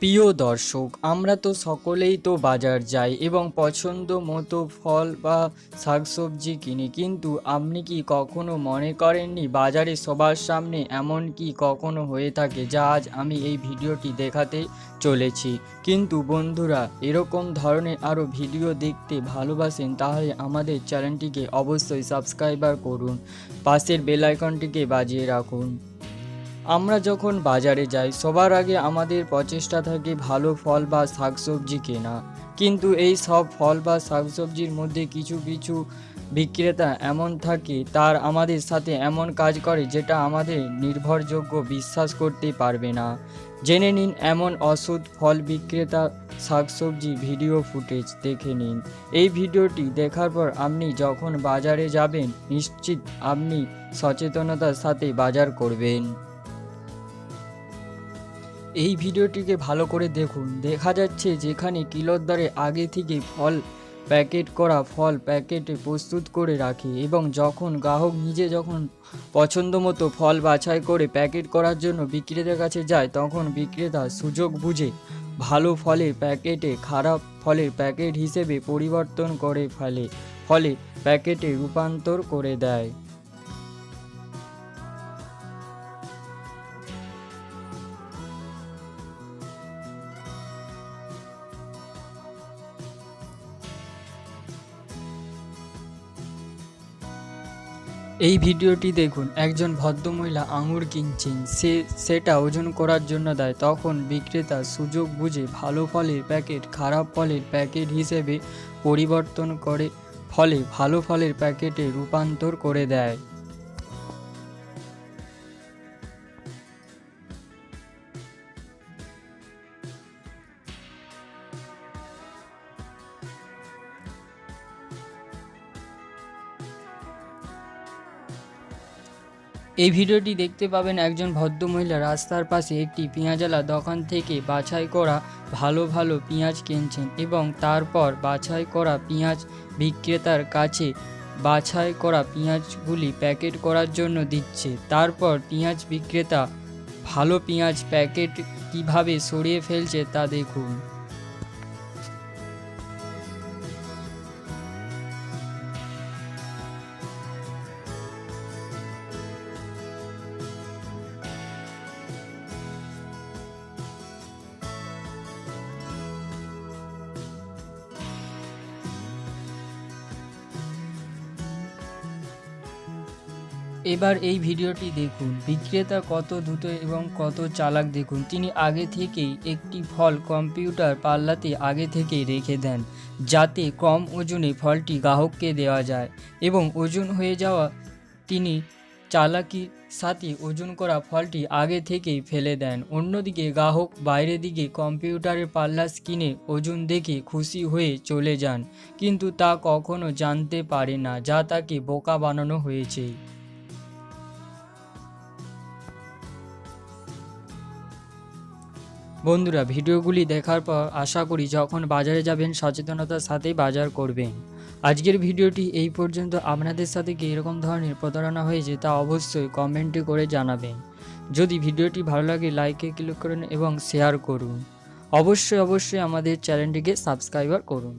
প্রিয় দর্শক, আমরা তো সকলেই তো বাজার যাই এবং পছন্দ মতো ফল বা শাকসবজি কিনি, কিন্তু আপনি কি কখনো মনে করেননি বাজারে সবার সামনে এমন কি কখনো হয়ে থাকে যা আজ আমি এই ভিডিওটি দেখাতে চলেছি? কিন্তু বন্ধুরা, এরকম ধরনের আরও ভিডিও দেখতে ভালোবাসেন তাহলে আমাদের চ্যানেলটিকে অবশ্যই সাবস্ক্রাইবার করুন, পাশের বেলাইকনটিকে বাজিয়ে রাখুন। আমরা যখন বাজারে যাই, সবার আগে আমাদের প্রচেষ্টা থাকে ভালো ফল বা শাকসবজি কেনা। কিন্তু এই সব ফল বা শাকসবজির মধ্যে কিছু কিছু বিক্রেতা এমন থাকে, তার আমাদের সাথে এমন কাজ করে যেটা আমাদের নির্ভরযোগ্য বিশ্বাস করতে পারবে না। জেনে নিন, এমন অসুধ ফল বিক্রেতা শাকসবজি ভিডিও ফুটেজ দেখে নিন। এই ভিডিওটি দেখার পর আপনি যখন বাজারে যাবেন, নিশ্চিত আপনি সচেতনতার সাথে বাজার করবেন। এই ভিডিওটিকে ভালো করে দেখুন। দেখা যাচ্ছে যেখানে কিলোর দরে আগে থেকে ফল প্যাকেট করা ফল প্যাকেটে প্রস্তুত করে রাখে এবং যখন গ্রাহক নিজে যখন পছন্দ মতো ফল বাছাই করে প্যাকেট করার জন্য বিক্রেতার কাছে যায়, তখন বিক্রেতা সুযোগ বুঝে ভালো ফলের প্যাকেটে খারাপ ফলের প্যাকেট হিসেবে পরিবর্তন করে ফেলে, ফলে প্যাকেটে রূপান্তর করে দেয়। এই ভিডিওটি দেখুন, একজন ভদ্রমহিলা আঙুর কিনছেন। সে, সেটা ওজন করার জন্য দেয়। তখন বিক্রেতা সুযোগ বুঝে ভালো ফলের প্যাকেট খারাপ ফলের প্যাকেট হিসেবে পরিবর্তন করে ফলে ভালো ফলের প্যাকেটে রূপান্তর করে দেয়। এই ভিডিওটি দেখতে পাবেন একজন ভদ্রমহিলা রাস্তার পাশে একটি পেঁয়াজালা দোকান থেকে বাছাই করা ভালো ভালো পেঁয়াজ কিনছেন এবং তারপর বাছাই করা পেঁয়াজ বিক্রেতার কাছে বাছাই করা পেঁয়াজগুলি প্যাকেট করার জন্য দিচ্ছে। তারপর পেঁয়াজ বিক্রেতা ভালো পেঁয়াজ প্যাকেট কীভাবে সরিয়ে ফেলছে তা দেখুন। এবার এই ভিডিওটি দেখুন। বিক্রেতা কত দ্রুত এবং কত চালাক দেখুন। তিনি আগে থেকেই একটি ফল কম্পিউটার পাল্লাতে আগে থেকেই রেখে দেন, যাতে কম ওজনে ফলটি গ্রাহককে দেওয়া যায় এবং ওজন হয়ে যাওয়া তিনি চালাকির সাথে ওজন করা ফলটি আগে থেকেই ফেলে দেন। অন্যদিকে গ্রাহক বাইরে দিকে কম্পিউটারের পাল্লা স্ক্রিনে ওজন দেখে খুশি হয়ে চলে যান, কিন্তু তা কখনো জানতে পারে না, যা তাকে বোকা বানানো হয়েছে। বন্ধুরা, ভিডিওগুলি দেখার পর আশা করি যখন বাজারে যাবেন, সচেতনতার সাথেই বাজার করবেন। আজকের ভিডিওটি এই পর্যন্ত। আপনাদের সাথে কি এরকম ধরনের প্রতারণা হয়েছে তা অবশ্যই কমেন্টে করে জানাবেন। যদি ভিডিওটি ভালো লাগে লাইকে ক্লিক করুন এবং শেয়ার করুন। অবশ্যই অবশ্যই আমাদের চ্যানেলটিকে সাবস্ক্রাইবার করুন।